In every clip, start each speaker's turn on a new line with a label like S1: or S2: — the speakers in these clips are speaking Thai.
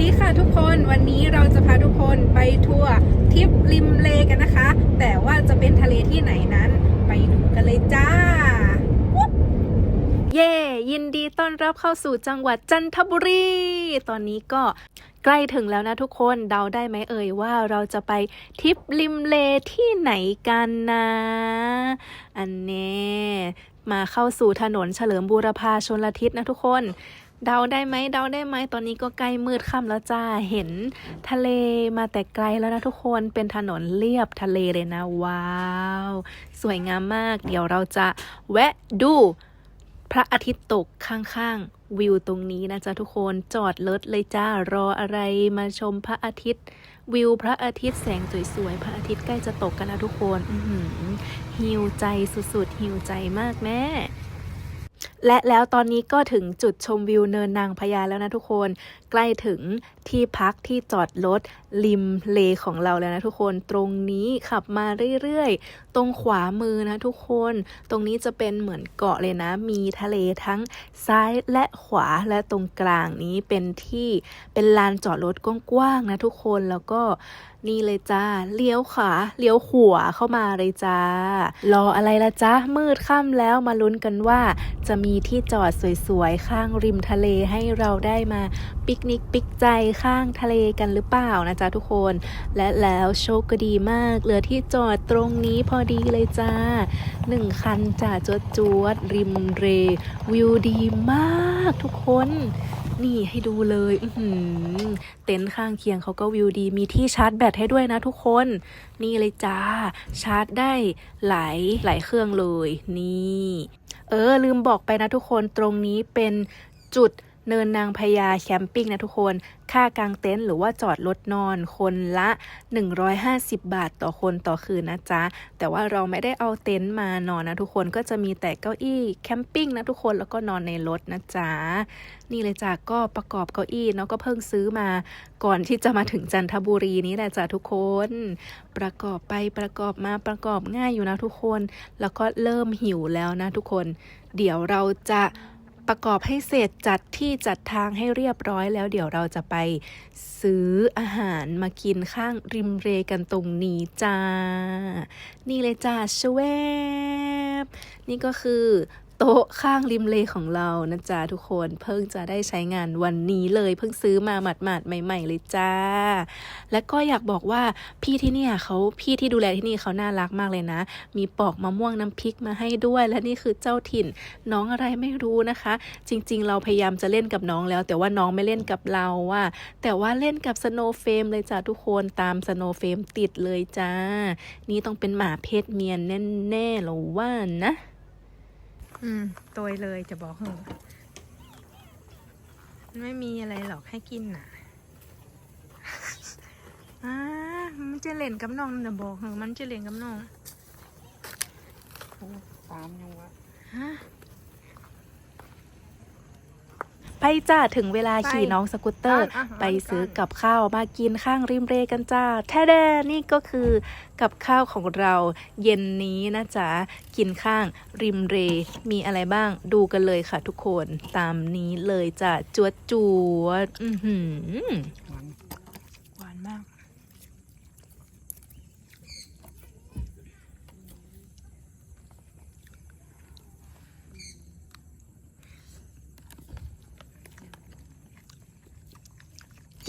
S1: ดีค่ะทุกคนวันนี้เราจะพาทุกคนไปทัวร์ทริปริมเลกันนะคะ แต่ว่าจะเป็นทะเลที่ไหนนั้น ไปดูกันเลยจ้าเย่ยินดีต้อนรับเข้าสู่จังหวัดจันทบุรี ตอนนี้ก็ใกล้ถึงแล้วนะทุกคนเดาได้ไหมเอ่ยว่าเราจะไปทริปริมเลที่ไหนกันนะ อันแน่มาเข้าสู่ถนนเฉลิมบูรพาชนลทิศนะทุกคน เดาได้ไหมเดาได้ไหมตอนนี้ก็ใกล้มืดค่ำแล้วจ้าเห็นทะเลมาแต่ไกลแล้วนะทุกคนเป็นถนนเลียบทะเลเลยนะว้าว สวยงามมาก เดี๋ยวเราจะแวะดูพระอาทิตย์ตกข้างๆ วิวตรงนี้นะจ๊ะทุกคนจอดรถเลยจ้ารออะไรมาชมพระอาทิตย์ วิวพระอาทิตย์แสงสวยๆพระอาทิตย์ใกล้จะตกกันนะทุกคนหิวใจสุดๆหิวใจมากแม่ และแล้วตอนนี้ก็ถึงจุดชมวิวเนินนางพญาแล้วนะทุกคน ใกล้ถึงที่พักที่จอดรถริมเลของเราแล้วนะทุกคนตรงนี้ขับมาเรื่อยๆ ตรงขวามือนะทุกคน ตรงนี้จะเป็นเหมือนเกาะเลยนะ มีทะเลทั้งซ้ายและขวาและตรงกลางนี้เป็นที่เป็นลานจอดรถกว้างๆนะทุกคนแล้วก็นี่เลยจ้าเลี้ยวขวาเลี้ยวขวาเข้ามาเลยจ้ารออะไรละจ๊ะมืดค่ำแล้วมาลุ้นกันว่า จะมีที่จอดสวยๆ ข้างริมทะเลให้เราได้มา ปิกนิกปิกใจข้างทะเลกันหรือเปล่านะจ๊ะทุกคน และแล้วโชคก็ดีมากเหลือที่จอดตรงนี้พอดีเลยจ้าหนึ่งคันจ้าจวดจวดริมเร วิวดีมากทุกคน นี่ให้ดูเลยอื้อหือเต็นท์ข้างเคียงเขาก็วิวดี มีที่ชาร์จแบตให้ด้วยนะทุกคน นี่เลยจ้า ชาร์จได้หลายหลายเครื่องเลย นี่ เออ ลืมบอกไปนะทุกคนตรงนี้เป็นจุด เนินนางพญาแคมปิ้งนะทุกคน ค่ากางเต็นท์หรือว่าจอดรถนอนคนละ 150 บาทต่อคนต่อคืนนะจ๊ะ แต่ว่าเราไม่ได้เอาเต็นท์มานอนนะทุกคนก็จะมีแต่เก้าอี้แคมปิ้งนะทุกคนแล้วก็นอนในรถนะจ๊ะ นี่เลยจ้ะก็ประกอบเก้าอี้เนาะก็เพิ่งซื้อมา ก่อนที่จะมาถึงจันทบุรีนี้แหละจ้ะทุกคน ประกอบไปประกอบมาประกอบง่ายอยู่นะทุกคน แล้วก็เริ่มหิวแล้วนะทุกคน เดี๋ยวเราจะ ประกอบให้เสร็จจัดที่จัดทางให้เรียบร้อยแล้วเดี๋ยวเราจะไปซื้ออาหารมากินข้างริมเรกันตรงนี้จ้า นี่เลยจ้าชเวบนี่ก็คือ โต๊ะข้างริมเลของเรานะจ๊ะทุกคนเพิ่งจะได้ใช้งานวันนี้เลย เพิ่งซื้อมาหมาดๆใหม่ ๆ เลยจ้า และก็อยากบอกว่าพี่ที่เนี่ยเขาพี่ที่ดูแลที่นี่เขาน่ารักมากเลยนะ มีปอกมะม่วงน้ำพริกมาให้ด้วย และนี่คือเจ้าถิ่นน้องอะไรไม่รู้นะคะ จริง ๆ เราพยายามจะเล่นกับน้องแล้ว แต่ว่าน้องไม่เล่นกับเราอะแต่ว่าเล่นกับสโนว์เฟมเลยจ้าทุกคนตามสโนว์เฟมติดเลยจ้า นี่ต้องเป็นหมาเพศเมียนแน่ๆเราว่านะ อืมตัวเลยจะบอกเหอะไม่มีอะไรหรอกให้กินน่ะอ่ามันจะเล่นกับน้องนะบอกเหอะมันจะเล่นกับน้อง
S2: ตามยังวะ
S1: ฮะ ไปจ้าถึงเวลา
S2: ไป
S1: ขี่น้องสกูตเตอร์
S2: อะอะ
S1: ไปซื้อ
S2: กัน
S1: กับข้าวมากินข้างริมเรกันจ้าแท้แดนี่ก็คือกับข้าวของเราเย็นนี้นะจ๊ะกินข้างริมเร มีอะไรบ้างดูกันเลยค่ะทุกคนตามนี้เลยจ้ะจวดจวดๆอือหือ
S2: หวาน
S1: หวานมาก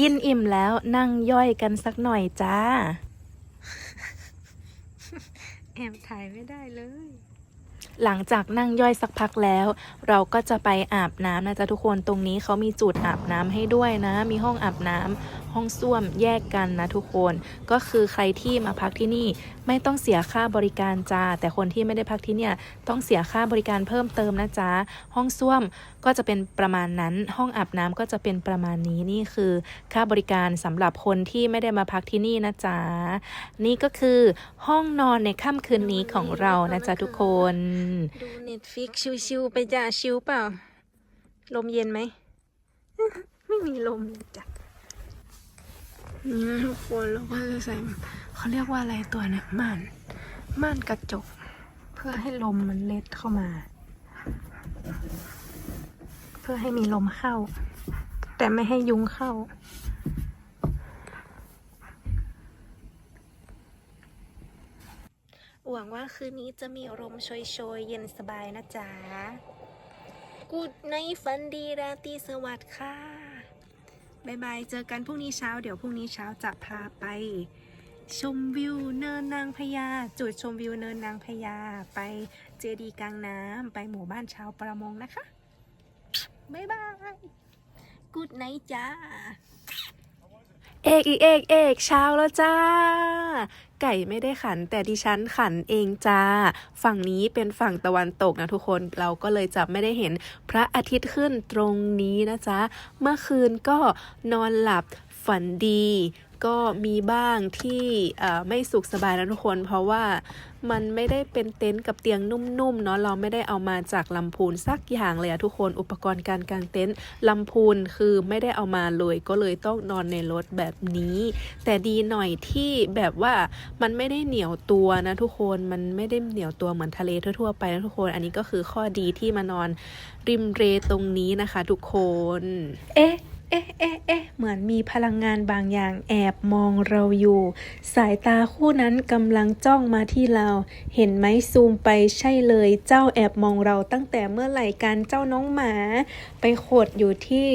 S1: กินอิ่มแล้วนั่งย่อยกันสักหน่อยจ้า แอบถ่ายไม่ได้เลย หลังจากนั่งย่อยสักพักแล้ว เราก็จะไปอาบน้ำนะจ๊ะทุกคนตรงนี้เขามีจุดอาบน้ำให้ด้วยนะ มีห้องอาบน้ำ ห้องส้วมแยกกันนะทุกคน ก็คือใครที่มาพักที่นี่ไม่ต้องเสียค่าบริการจ้าแต่คนที่ไม่ได้พักที่เนี่ยต้องเสียค่าบริการเพิ่มเติมนะจ๊ะห้องส้วมก็จะเป็นประมาณนั้น ห้องอาบน้ำก็จะเป็นประมาณนี้นี่คือค่าบริการสำหรับคนที่ไม่ได้มาพักที่นี่นะจ๊ะนี่ก็คือห้องนอนในค่ำคืนนี้ของเรานะจ๊ะทุกคนดูเน็ตฟิกชิวๆไปจ้ะชิวเปล่าลมเย็นไหม ไม่มีลมเลยจ้ะ นี่นะทุกคนเราก็จะใส่เขาเรียกว่าอะไรตัวนะม่านม่านกระจก เพื่อให้ลมมันเล็ดเข้ามา เพื่อให้มีลมเข้า แต่ไม่ให้ยุงเข้าหวังว่าคืนนี้จะมีลมโชยๆ เย็นสบายนะจ๊ะกูดในฝันดีราตรีสวัสดิ์ค่ะ บายบาย เจอกันพรุ่งนี้เช้า เดี๋ยวพรุ่งนี้เช้าจะพาไป ชมวิวเนินนางพญา จุดชมวิวเนินนางพญา ไปเจดีย์กลางน้ำ ไปหมู่บ้านชาวประมงนะคะบายบาย กูดไนจ้า เอกอีกเอกเอกเช้าแล้วจ้า ไก่ไม่ได้ขัน แต่ดิฉันขันเองจ้า ฝั่งนี้เป็นฝั่งตะวันตกนะทุกคนเราก็เลยจะไม่ได้เห็นพระอาทิตย์ขึ้นตรงนี้นะจ๊ะ เมื่อคืนก็นอนหลับฝันดี ก็มีบ้างที่ไม่สุขสบายนะทุกคน เพราะว่ามันไม่ได้เป็นเต็นท์กับเตียงนุ่มๆเนาะเราไม่ได้เอามาจากลำพูนสักอย่างเลยอะทุกคนอุปกรณ์การกางเต็นท์ลำพูนคือไม่ได้เอามาเลย ก็เลยต้องนอนในรถแบบนี้ แต่ดีหน่อยที่แบบว่ามันไม่ได้เหนียวตัวนะทุกคนมันไม่ได้เหนียวตัวเหมือนทะเลทั่วๆไปนะทุกคน อันนี้ก็คือข้อดีที่มานอนริมเรตรงนี้นะคะ ทุกคน เอ๊ะ เอ๊ะเอ๊ะเอ๊ะเหมือนมีพลังงานบางอย่างแอบมองเราอยู่ สายตาคู่นั้นกำลังจ้องมาที่เรา เห็นไหมซูมไปใช่เลย เจ้าแอบมองเราตั้งแต่เมื่อไหร่กันเจ้าน้องหมา ไปขดอยู่ที่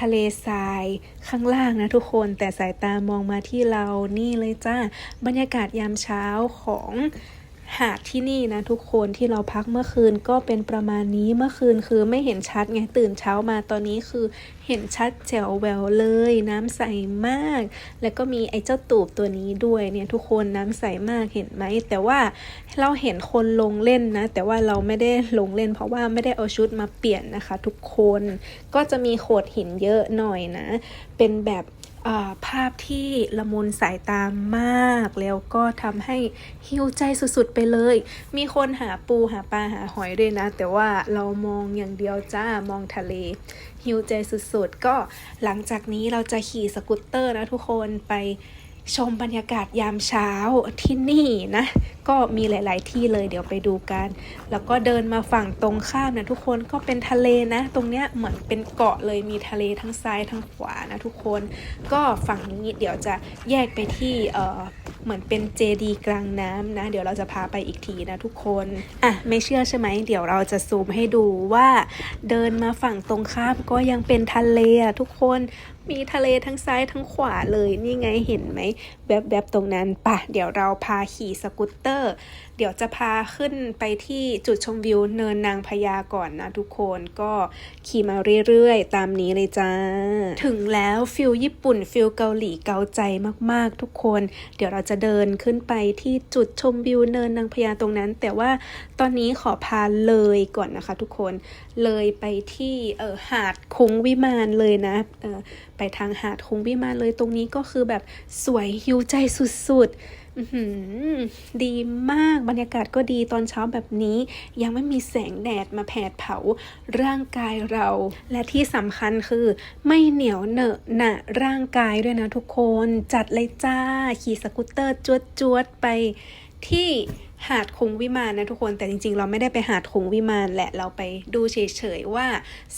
S1: ทะเลทรายข้างล่างนะทุกคนแต่สายตามองมาที่เรานี่เลยจ้าบรรยากาศยามเช้าของ หาดที่นี่นะทุกคนที่เราพักเมื่อคืนก็เป็นประมาณนี้เมื่อคืนคือไม่เห็นชัดไงตื่นเช้ามาตอนนี้คือเห็นชัดแจ๋วแววเลยน้ำใสมาก แล้วก็มีไอ้เจ้าตูบตัวนี้ด้วยเนี่ยทุกคนน้ำใสมากเห็นไหม แต่ว่าเราเห็นคนลงเล่นนะ แต่ว่าเราไม่ได้ลงเล่น เพราะว่าไม่ได้เอาชุดมาเปลี่ยนนะคะ ทุกคนก็จะมีโขดหินเยอะหน่อยนะ เป็นแบบ ภาพที่ละมุนสายตามาก แล้วก็ทำให้หิวใจสุดๆไปเลย มีคนหาปูหาปลาหาหอยด้วยนะ แต่ว่าเรามองอย่างเดียวจ้ามองทะเลหิวใจสุดๆ ก็หลังจากนี้เราจะขี่สกูตเตอร์นะทุกคนไป ชมบรรยากาศยามเช้าที่นี่นะ ก็มีหลาย ๆ ที่เลยเดี๋ยวไปดูกัน แล้วก็เดินมาฝั่งตรงข้ามนะทุกคนก็เป็นทะเลนะ ตรงเนี้ยเหมือนเป็นเกาะเลยมีทะเลทั้งซ้ายทั้งขวานะทุกคน ก็ฝั่งนี้เดี๋ยวจะแยกไปที่เออเหมือนเป็นเจดีกลางน้ำนะ เดี๋ยวเราจะพาไปอีกทีนะทุกคนอะไม่เชื่อใช่ไหมเดี๋ยวเราจะซูมให้ดูว่า เดินมาฝั่งตรงข้ามก็ยังเป็นทะเลอะทุกคน มีทะเลทั้งซ้ายทั้งขวาเลยนี่ไงเห็นไหมแบบแบบๆตรงนั้นปะเดี๋ยวเราพาขี่สกูตเตอร์ เดี๋ยวจะพาขึ้นไปที่จุดชมวิวเนินนางพญาก่อนนะทุกคนก็ขี่มาเรื่อยๆ ตามนี้เลยจ้า ถึงแล้วฟิลญี่ปุ่นฟิลเกาหลีเกาใจมากๆทุกคน เดี๋ยวเราจะเดินขึ้นไปที่จุดชมวิวเนินนางพญาตรงนั้น แต่ว่าตอนนี้ขอพาเลยก่อนนะคะ ทุกคนเลยไปที่เออหาดคุ้งวิมานเลยนะเออไปทางหาดคุ้งวิมานเลยตรงนี้ก็คือแบบสวยฮิวใจสุดๆดีมากบรรยากาศก็ดีตอนเช้าแบบนี้ ยังไม่มีแสงแดดมาแผดเผาร่างกายเรา และที่สำคัญคือ ไม่เหนียวเหนอะหนะร่างกายด้วยนะทุกคน จัดเลยจ้า ขี่สกูตเตอร์จวดๆไปที่ หาดคงวิมานนะทุกคนแต่จริงๆ เราไม่ได้ไปหาดคงวิมานแหละเราไปดูเฉยๆว่า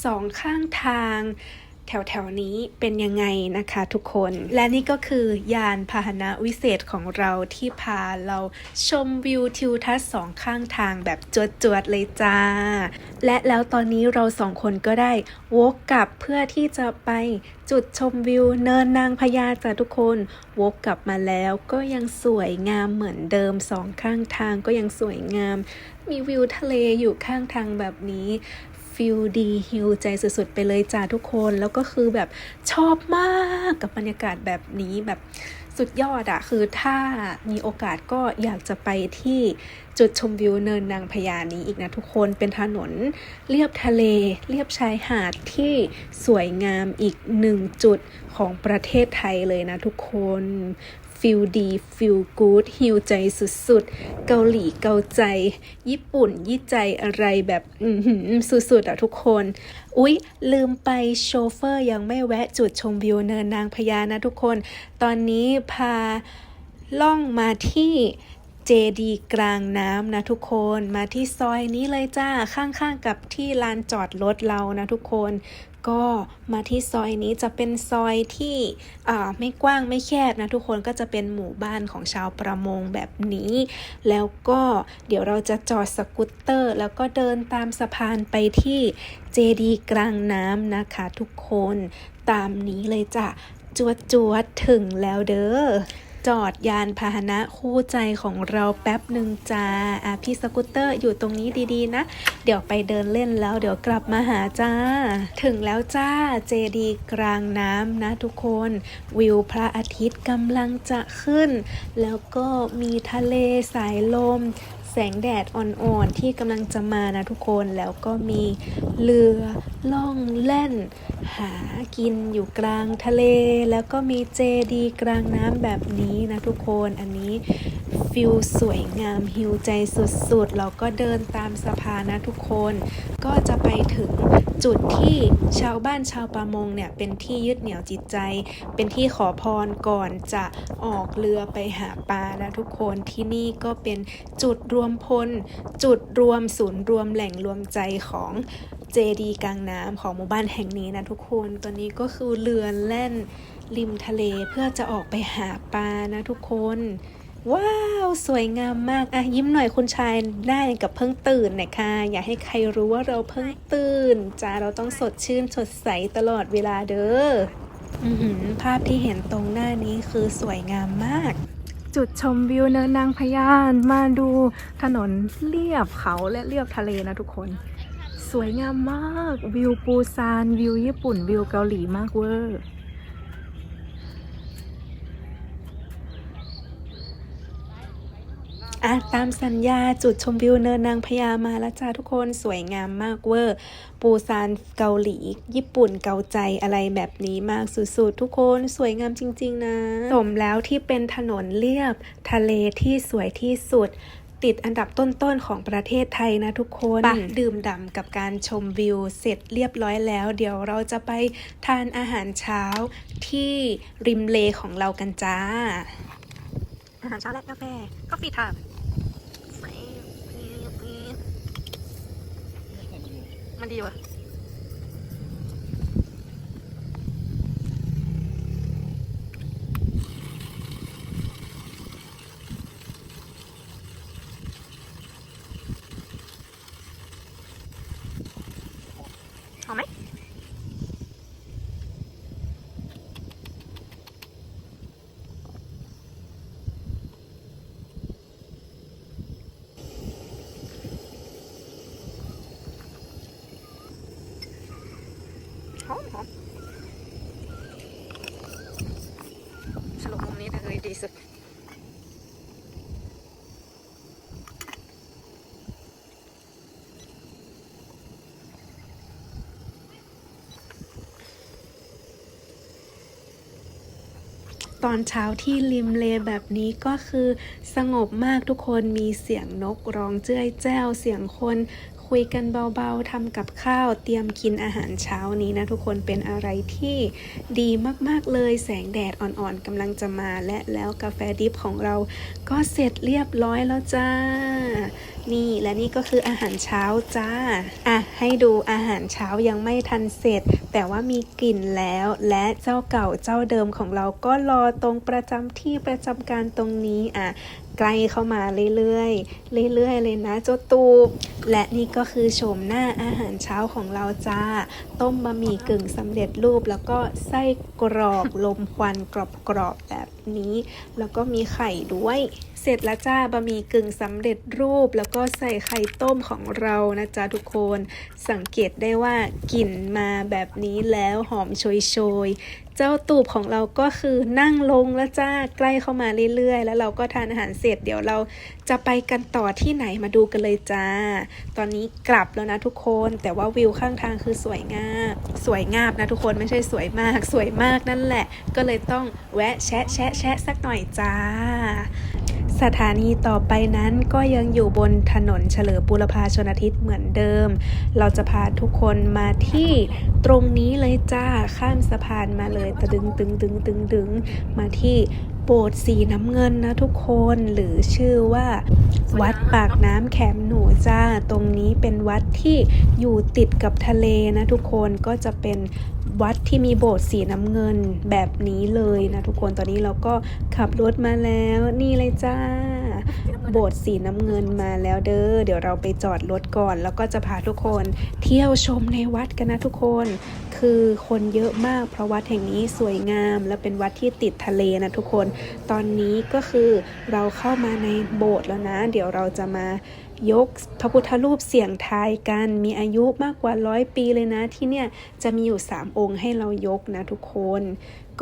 S1: สองข้างทาง แถวๆนี้เป็นยังไงนะคะทุกคน และนี่ก็คือยานพาหนะวิเศษของเราที่พาเราชมวิวทิวทัศน์สองข้างทางแบบจวดๆเลยจ้า และแล้วตอนนี้เราสองคนก็ได้วกกลับเพื่อที่จะไปจุดชมวิวเนินนางพญาจ้ะทุกคน วกกลับมาแล้วก็ยังสวยงามเหมือนเดิมสองข้างทางก็ยังสวยงาม มีวิวทะเลอยู่ข้างทางแบบนี้ ฟิลดีฮิลใจสุดๆ ไปเลยจ้าทุกคนแล้วก็คือแบบชอบมากกับบรรยากาศแบบนี้แบบสุดยอดอะคือถ้ามีโอกาสก็อยากจะไปที่จุดชมวิวเนินนางพญานี้อีกนะทุกคนเป็นถนนเรียบทะเล เรียบชายหาดที่สวยงามอีกหนึ่งจุดของประเทศไทยเลยนะทุกคน ฟิลดีฟิลกู๊ดฮิวใจสุดๆ เกาหลีเกาใจ ญี่ปุ่นยี่ใจอะไรแบบสุดๆอะทุกคน อุ๊ย ลืมไปโชเฟอร์ยังไม่แวะจุดชมวิวเนินนางพญานะทุกคน ตอนนี้พาล่องมาที่ เจดีกลางน้ำนะทุกคนมาที่ซอยนี้เลยจ้าข้างๆกับที่ลานจอดรถเรานะทุกคน ก็มาที่ซอยนี้จะเป็นซอยที่อ่าไม่กว้างไม่แคบนะทุกคนก็จะเป็นหมู่บ้านของชาวประมงแบบนี้ แล้วก็เดี๋ยวเราจะจอดสกูตเตอร์ แล้วก็เดินตามสะพานไปที่เจดีกลางน้ำนะคะทุกคนตามนี้เลยจ้ะจวดจวดถึงแล้วเด้อ จอดยานพาหนะคู่ใจของเราแป๊บหนึ่งจ้าอะพี่สกูตเตอร์อยู่ตรงนี้ดีๆนะ เดี๋ยวไปเดินเล่นแล้วเดี๋ยวกลับมาหาจ้า ถึงแล้วจ้าเจดีกลางน้ำนะทุกคน วิวพระอาทิตย์กำลังจะขึ้น แล้วก็มีทะเลสายลม แสงแดดอ่อนๆที่กำลังจะมานะทุกคนแล้วก็มีเรือล่องแล่น หากินอยู่กลางทะเล แล้วก็มีเจดีกลางน้ำแบบนี้นะทุกคนอันนี้ฟิลสวยงามฮิวใจสุดๆ เราก็เดินตามสะพานนะทุกคน ก็จะไปถึง จุดที่ชาวบ้านชาวประมงเนี่ยเป็นที่ยึดเหนี่ยวจิตใจ เป็นที่ขอพรก่อนจะออกเรือไปหาปลานะทุกคนที่นี่ก็เป็นจุดรวมพล จุดรวมศูนย์รวมแหล่งรวมใจของเจดีกลางน้ำของหมู่บ้านแห่งนี้นะทุกคนตัวนี้ก็คือเรือแล่นริมทะเลเพื่อจะออกไปหาปลานะทุกคน ว้าว สวยงามมากอะยิ้มหน่อยคุณชายได้กับเพิ่งตื่นน่ยค่ะอย่าให้ใครรู้ว่าเราเพิ่งตื่นจ้าเราต้องสดชื่นสดใสตลอดเวลาเด้ออือหือภาพที่เห็นตรงหน้านี้คือสวยงามมาก จุดชมวิวเนินนางพญานมาดูถนนเลียบเขาและเลียบทะเลนะทุกคน สวยงามมาก วิวปูซาน วิวญี่ปุ่น วิวเกาหลีมากเวอร์ อะตามสัญญาจุดชมวิวเนินนางพญามาแล้วจ้าทุกคนสวยงามมากเวอร์ ปูซานเกาหลี ญี่ปุ่นเกาใจอะไรแบบนี้มากสุดๆ ทุกคนสวยงามจริง ๆ นะ สมแล้วที่เป็นถนนเลียบ ทะเลที่สวยที่สุดติดอันดับต้นๆ ของประเทศไทยนะทุกคนไปดื่มด่ำกับการชมวิวเสร็จเรียบร้อยแล้ว เดี๋ยวเราจะไปทานอาหารเช้าที่ริมเลของเรากันจ้า อาหารเช้าและกาแฟ ก็ฟีทาม มันดีวะหอมไหม หอมหอมสรุปมุมนี้เลยดีสุด ตอนเช้าที่ริมเลแบบนี้ก็คือสงบมากทุกคนมีเสียงนกร้องเจ้ยแจ้วเสียงคน คุยกันเบาๆทำกับข้าวเตรียมกินอาหารเช้านี้นะทุกคนเป็นอะไรที่ดีมากๆเลยแสงแดดอ่อนๆกำลังจะมา และแล้วกาแฟดิฟของเราก็เสร็จเรียบร้อยแล้วจ้า นี่และนี่ก็คืออาหารเช้าจ้าอะให้ดูอาหารเช้ายังไม่ทันเสร็จ แต่ว่ามีกลิ่นแล้ว และเจ้าเก่าเจ้าเดิมของเราก็รอตรงประจำที่ประจำการตรงนี้อะ ใกล้เข้ามาเรื่อยๆ เรื่อยๆ เลยนะเจ้าตูบ และนี่ก็คือโฉมหน้าอาหารเช้าของเราจ้า ต้มบะหมี่กึ่งสำเร็จรูป แล้วก็ไส้กรอกลมควันกรอบๆแบบนี้ แล้วก็มีไข่ด้วย เสร็จแล้วจ้าบะหมี่กึ่งสำเร็จรูป แล้วก็ใส่ไข่ต้มของเรานะจ๊ะทุกคน สังเกตได้ว่ากลิ่นมาแบบนี้แล้วหอมโชยๆเจ้าตูบของเราก็คือนั่งลงแล้วจ้าใกล้เข้ามาเรื่อยๆ แล้วเราก็ทานอาหารเสร็จเดี๋ยวเราจะไปกันต่อที่ไหนมาดูกันเลยจ้า ตอนนี้กลับแล้วนะทุกคนแต่ว่าวิวข้างทางคือสวยงามสวยงามนะทุกคนไม่ใช่สวยมากสวยมากนั่นแหละ ก็เลยต้องแวะแชะแชะแชะสักหน่อยจ้า สถานีต่อไปนั้นก็ยังอยู่บนถนนเฉลิมบุรพาชนทิตย์เหมือนเดิม เราจะพาทุกคนมาที่ตรงนี้เลยจ้า ข้ามสะพานมาเลยตะดึงตึงตึงตึงดึงมาที่โบสถ์สีน้ำเงินนะทุกคนหรือชื่อว่า วัดปากน้ำแขมหนูจ้า ตรงนี้เป็นวัดที่อยู่ติดกับทะเลนะทุกคนก็จะเป็น วัดที่มีโบสถ์สีน้ำเงินแบบนี้เลยนะทุกคนตอนนี้เราก็ขับรถมาแล้วนี่เลยจ้า โบสถ์สีน้ำเงินมาแล้วเด้อเดี๋ยวเราไปจอดรถก่อน แล้วก็จะพาทุกคนเที่ยวชมในวัดกันนะทุกคน คือคนเยอะมาก เพราะวัดแห่งนี้สวยงาม และเป็นวัดที่ติดทะเลนะทุกคน ตอนนี้ก็คือเราเข้ามาในโบสถ์แล้วนะ เดี๋ยวเราจะมา ยกพระพุทธรูปเสียงทายกันมีอายุมากกว่าร้อยปีเลยนะที่เนี่ยจะมีอยู่ 3 องค์ให้เรายกนะทุกคน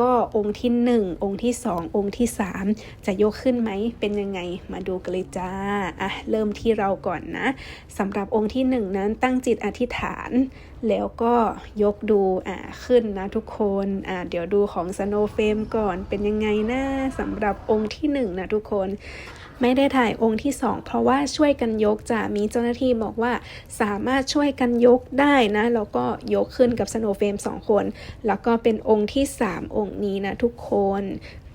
S1: ก็องค์ที่ 1 องค์ที่ 2 องค์ที่ 3 จะยกขึ้นไหมเป็นยังไงมาดูกันเลยจ้าอะเริ่มที่เราก่อนนะสำหรับองค์ที่ 1 นั้นตั้งจิตอธิษฐาน แล้วก็ยกดูอ่าขึ้นนะทุกคนอ่าเดี๋ยวดูของสโนเฟมก่อนเป็นยังไงนะสำหรับองค์ที่ 1 นะทุกคน ไม่ได้ถ่ายองค์ที่ 2 เพราะว่าช่วยกันยกจะมีเจ้าหน้าที่บอกว่าสามารถช่วยกันยกได้นะแล้วก็ยกขึ้นกับสโนว์เฟรม2 คน แล้วก็เป็นองค์ที่ 3 องค์นี้นะทุกคน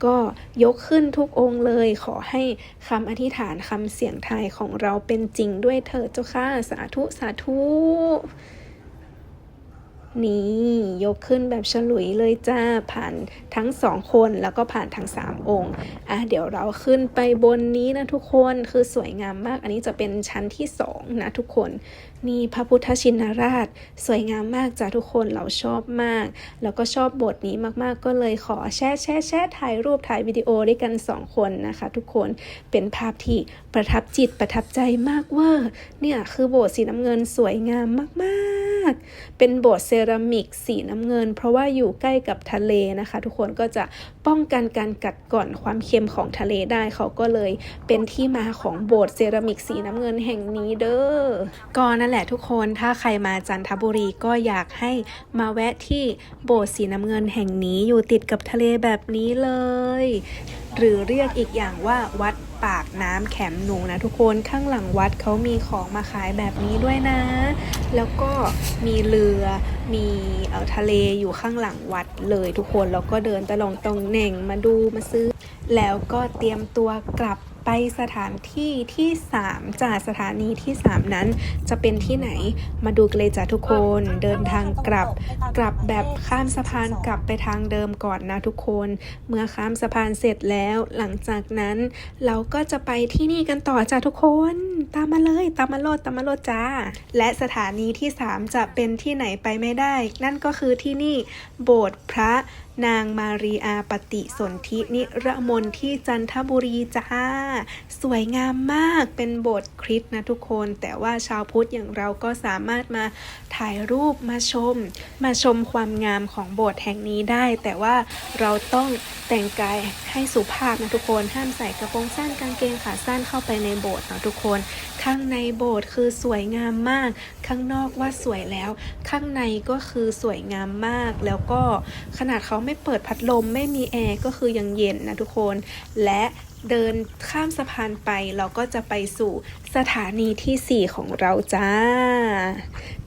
S1: ก็ยกขึ้นทุกองค์เลย ขอให้คำอธิษฐานคำเสียงไทยของเราเป็นจริงด้วยเถิดเจ้าค่ะ สาธุ สาธุ นี่ยกขึ้นแบบฉลุยเลยจ้าผ่านทั้งสองคนแล้วก็ผ่านทั้งสามองค์อะเดี๋ยวเราขึ้นไปบนนี้นะทุกคนคือสวยงามมาก อันนี้จะเป็นชั้นที่สองนะทุกคนนี่พระพุทธชินราช สวยงามมากจ้าทุกคนเราชอบมาก แล้วก็ชอบบทนี้มากๆ ก็เลยขอแชร์แชร์แชร์ถ่ายรูปถ่ายวิดีโอด้วยกันสองคนนะคะ ทุกคนเป็นภาพที่ประทับจิตประทับใจมากเว่าเนี่ยคือโบสถ์สีน้ำเงินสวยงามมากๆ เป็นโบสถ์เซรามิกสีน้ำเงิน เพราะว่าอยู่ใกล้กับทะเลนะคะ ทุกคนก็จะ ป้องกันการกัดกร่อนความเค็มของทะเลได้เขาก็เลยเป็นที่มาของโบสถ์เซรามิกสีน้ำเงินแห่งนี้เด้อก็นั่นแหละทุกคนถ้าใครมาจันทบุรีก็อยากให้มาแวะที่โบสถ์สีน้ำเงินแห่งนี้อยู่ติดกับทะเลแบบนี้เลย หรือเรียกอีกอย่างว่าวัดปากน้ำแขมหนูนะทุกคนข้างหลังวัดเขามีของมาขายแบบนี้ด้วยนะ แล้วก็มีเรือมีเอ่อทะเลอยู่ข้างหลังวัดเลยทุกคนแล้วก็เดินตะลองตรงเหน่งมาดูมาซื้อ แล้วก็เตรียมตัวกลับไปสถานที่ที่ 3จากสถานีที่ 3 นั้น จะเป็นที่ไหนมาดูกันเลยจ้ะทุกคนเดินทางกลับ กลับแบบข้ามสะพานกลับไปทางเดิมก่อนนะทุกคน เมื่อข้ามสะพานเสร็จแล้ว หลังจากนั้น เราก็จะไปที่นี่กันต่อจ้ะทุกคน ตามมาเลยตามมาโลดตามมาโลดจ้า และสถานีที่ 3 จะเป็นที่ไหนไปไม่ได้ นั่นก็คือที่นี่โบสถ์พระ นางมารีอาปฏิสนธินิรมนที่จันทบุรีจ้า สวยงามมากเป็นโบสถ์คริสต์นะทุกคน แต่ว่าชาวพุทธอย่างเราก็สามารถมาถ่ายรูปมาชม มาชมความงามของโบสถ์แห่งนี้ได้ แต่ว่าเราต้องแต่งกายให้สุภาพนะทุกคน ห้ามใส่กระโปรงสั้นกางเกงขาสั้นเข้าไปในโบสถ์นะทุกคน ข้างในโบสถ์คือสวยงามมาก ข้างนอกว่าสวยแล้ว ข้างในก็คือสวยงามมาก แล้วก็ขนาดเขาไม่เปิดพัดลมไม่มีแอร์ก็คือยังเย็นนะทุกคน และเดินข้ามสะพานไปเราก็จะไปสู่สถานีที่ 4 ของเราจ้า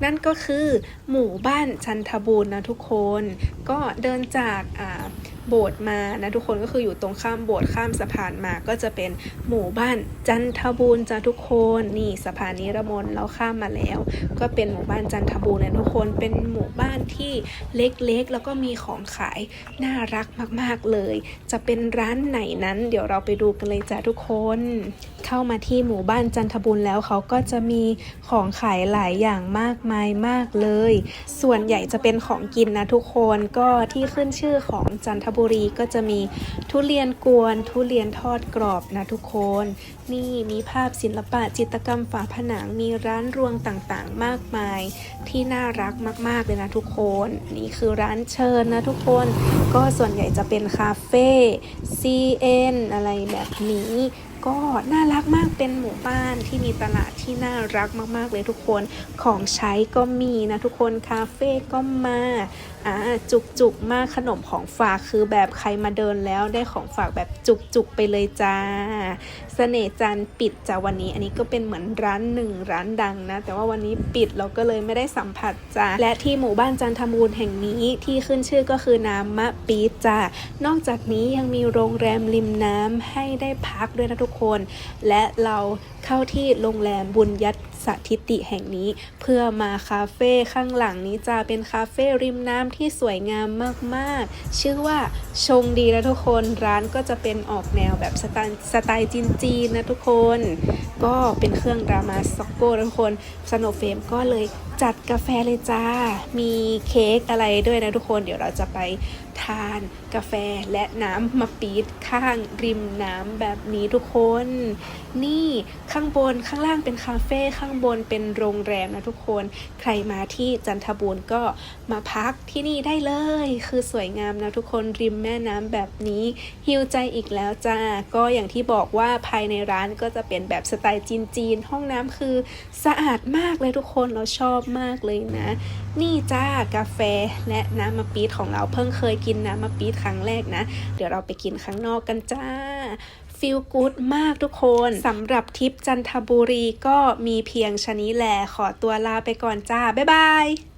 S1: นั่นก็คือหมู่บ้านชันทบูรณ์นะทุกคน ก็เดินจากอ่า โบสถ์มานะทุกคนก็คืออยู่ตรงข้ามโบสถ์ข้ามสะพานมาก็จะเป็นหมู่บ้านจันทบูรณ์จ้าทุกคนนี่สะพานนิรมนเราข้ามมาแล้ว ก็เป็นหมู่บ้านจันทบูรณ์นะทุกคนเป็นหมู่บ้านที่เล็กๆ แล้วก็มีของขายน่ารักมากๆเลย จะเป็นร้านไหนนั้น เดี๋ยวเราไปดูกันเลยจ้าทุกคน เข้ามาที่หมู่บ้านจันทบุรีแล้วเขาก็จะมีของขายหลายอย่างมากมายมากเลย ส่วนใหญ่จะเป็นของกินนะทุกคนก็ที่ขึ้นชื่อของจันทบุรีก็จะมีทุเรียนกวน ทุเรียนทอดกรอบนะทุกคน นี่มีภาพศิลปะจิตรกรรมฝาผนังมีร้านรวงต่างๆ มากมายที่น่ารักมากๆเลยนะทุกคน นี่คือร้านเชิญนะทุกคน ก็ส่วนใหญ่จะเป็นคาเฟ่ CN อะไรแบบนี้ก็น่ารักมากเป็นหมู่บ้านที่มีตลาดที่น่ารักมากๆเลยทุกคนของใช้ก็มีนะทุกคนคาเฟ่ก็มาอ่าจุกจุกมากขนมของฝากคือแบบใครมาเดินแล้วได้ของฝากแบบจุกจุกไปเลยจ้าเสน่ห์จันต์ปิดจ้าวันนี้ อันนี้ก็เป็นเหมือนร้านหนึ่งร้านดังนะ แต่ว่าวันนี้ปิดเราก็เลยไม่ได้สัมผัสจ้าและที่หมู่บ้านจันทบูรณ์แห่งนี้ที่ขึ้นชื่อก็คือน้ำมะปีดจ้านอกจากนี้ยังมีโรงแรมริมน้ำให้ได้พักด้วยนะทุกคน และเราเข้าที่โรงแรมบุญยัต สถิติแห่งนี้ เพื่อมาคาเฟ่ข้างหลังนี้จะเป็นคาเฟ่ริมน้ำที่สวยงามมากๆ ชื่อว่าชงดีนะทุกคนร้านก็จะเป็นออกแนวแบบสไตล์สไตล์จีนๆนะทุกคน ก็เป็นเครื่องรามาซ็อกโก้นะทุกคนสโนเฟมก็เลยจัดกาแฟเลยจ้า มีเค้กอะไรด้วยนะทุกคน เดี๋ยวเราจะไป ทานกาแฟและน้ำมาปีดข้างริมน้ำแบบนี้ทุกคน นี่ข้างบนข้างล่างเป็นคาเฟ่ข้างบนเป็นโรงแรมนะทุกคน ใครมาที่จันทบูรณ์ก็มาพักที่นี่ได้เลย คือสวยงามนะทุกคนริมแม่น้ำแบบนี้ฮิวใจอีกแล้วจ้าก็อย่างที่บอกว่าภายในร้านก็จะเป็นแบบสไตล์จีนๆห้องน้ำคือสะอาดมากเลยทุกคนเราชอบมากเลยนะ นี่จ้ากาแฟและน้ำมะปี๊ดของเราเพิ่งเคยกินน้ำมะปี๊ดครั้งแรกนะ เดี๋ยวเราไปกินข้างนอกกันจ้าฟีลกู๊ดมากทุกคนสำหรับทริปจันทบุรีก็มีเพียงชนี้แหละขอตัวลาไปก่อนจ้า บ๊ายบาย